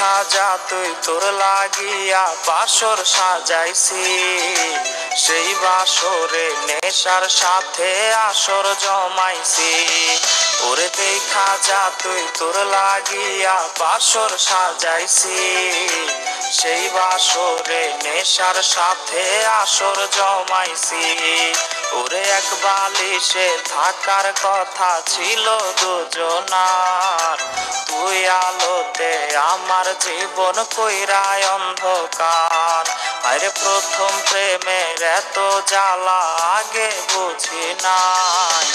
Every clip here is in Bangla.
খাজা তুই তোর লাগিয়া বাসর সাজাইছি। সেই বাসরে নেশার সাথে আসর জমাইছি। ওরে দেখা যা তুই তোর লাগিয়া বাসর সাজাইছি। সেই বাসরে নেশার সাথে আসর জমাইছি। ওরে এক বালিশে থাকার কথা ছিল দুজনার। তুই আলোতে আমার জীবন কইরায় অন্ধকার। আরে প্রথম প্রেমের এত জ্বালা আগে বুঝি নাই।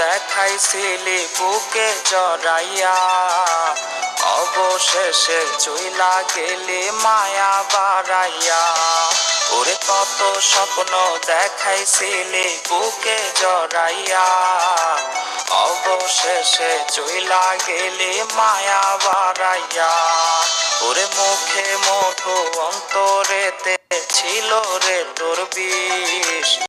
দেখাইছিলি বুকে জড়াইয়া। অবশেষে চইলা গেলি মায়া বাড়াইয়া। ওরে কত স্বপ্ন দেখাইছিলি বুকে জড়াইয়া। অবশেষে চইলা গেলি মায়া বাড়াইয়া। ওরে মুখে মধু অন্তরেতে ছিল রে তোর বিষ।